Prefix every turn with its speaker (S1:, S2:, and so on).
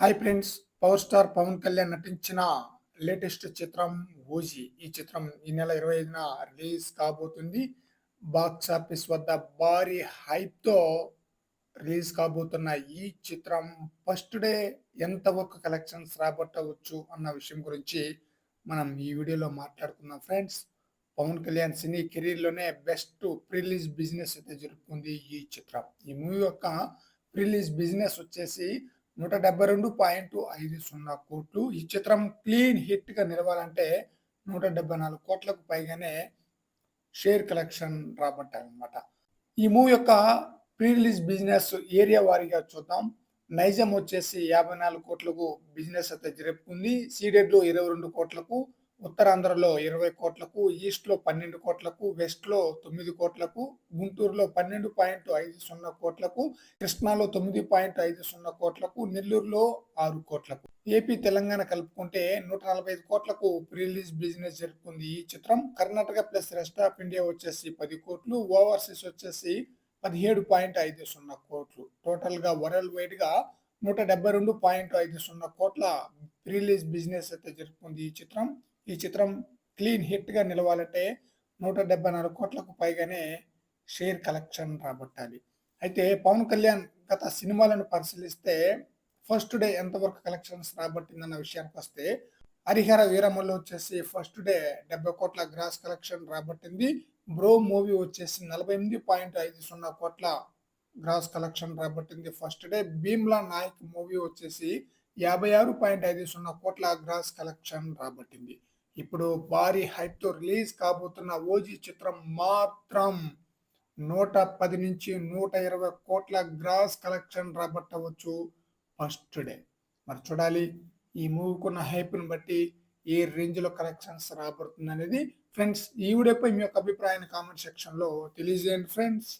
S1: Hi friends power star Pawan Kalyan నటించిన latest చిత్రం OG. ఈ చిత్రం ఈ నెల ఇరవై ఐదున రిలీజ్ కాబోతుంది. బాక్స్ ఆఫీస్ వద్ద భారీ హైప్తో రిలీజ్ కాబోతున్న ఈ చిత్రం ఫస్ట్ డే ఎంత వరకు కలెక్షన్స్ రాబట్టవచ్చు అన్న విషయం గురించి మనం ఈ వీడియోలో మాట్లాడుకుందాం ఫ్రెండ్స్. పవన్ కళ్యాణ్ సినీ కెరీర్లోనే బెస్ట్ ప్రిలీజ్ బిజినెస్ అయితే జరుపుకుంది ఈ చిత్రం. ఈ మూవీ యొక్క ప్రిలీజ్ బిజినెస్ వచ్చేసి నూట డెబ్బై రెండు పాయింట్ ఐదు సున్నా కోట్లు. ఈ చిత్రం క్లీన్ హిట్గా నిలవాలంటే నూట డెబ్బై నాలుగు కోట్లకు పైగానే షేర్ కలెక్షన్ రాబట్టారనమాట ఈ మూవీ యొక్క ప్రీ రిలీజ్ బిజినెస్ ఏరియా వారీగా చూద్దాం. నైజం వచ్చేసి యాభై నాలుగు కోట్లకు బిజినెస్ అయితే జరుపుకుంది. సీడెడ్లో ఇరవై రెండు కోట్లకు ఉత్తరాంధ్రలో ఇరవై కోట్లకు ఈస్ట్లో పన్నెండు కోట్లకు వెస్ట్లో తొమ్మిది కోట్లకు గుంటూరులో పన్నెండు పాయింట్ ఐదు సున్నా కోట్లకు కృష్ణాలో తొమ్మిది పాయింట్ ఐదు సున్నా కోట్లకు నెల్లూరులో ఆరు కోట్లకు. ఏపీ తెలంగాణ కలుపుకుంటే నూట నలభై ఐదు కోట్లకు రిలీజ్ బిజినెస్ జరుపుకుంది ఈ చిత్రం. Karnataka plus rest of India వచ్చేసి పది కోట్లు ఓవర్సీస్ వచ్చేసి పదిహేడు పాయింట్ ఐదు సున్నా కోట్లు. టోటల్గా వరల్డ్ వైడ్గా నూట డెబ్బై రెండు పాయింట్ ఐదు సున్నా కోట్ల రిలీజ్ బిజినెస్ అయితే జరుపుకుంది ఈ చిత్రం. ఈ చిత్రం క్లీన్ హిట్గా నిలవాలంటే నూట డెబ్బై నాలుగు కోట్లకు పైగానే షేర్ కలెక్షన్ రాబట్టాలి. అయితే పవన్ కళ్యాణ్ గత సినిమాలను పరిశీలిస్తే ఫస్ట్ డే ఎంతవరకు కలెక్షన్స్ రాబట్టిందన్న విషయానికి వస్తే హరిహర వీరమ్మలో వచ్చేసి ఫస్ట్ డే డెబ్బై కోట్ల గ్రాస్ కలెక్షన్ రాబట్టింది. బ్రో మూవీ వచ్చేసి నలభై ఎనిమిది పాయింట్ ఐదు సున్నా కోట్ల gross collection రాబట్టింది first day. Bheemla Nayak movie వచ్చేసి యాభై ఆరు పాయింట్ ఐదు సున్నా కోట్ల గ్రాస్ కలెక్షన్ రాబట్టింది. ఇప్పుడు భారీ హైప్తో రిలీజ్ కాబోతున్న ఓజీ చిత్రం మాత్రం నూట పది నుంచి నూట ఇరవై కోట్ల గ్రాస్ కలెక్షన్ రాబట్టవచ్చు ఫస్ట్ డే మరి చూడాలి ఈ మూవీకున్న హైప్ని బట్టి ఏ రేంజ్లో కలెక్షన్స్ రాబడుతుంది అనేది ఫ్రెండ్స్ ఈ వీడియోపై మీ యొక్క అభిప్రాయాన్ని కామెంట్ సెక్షన్లో తెలియజేయండి ఫ్రెండ్స్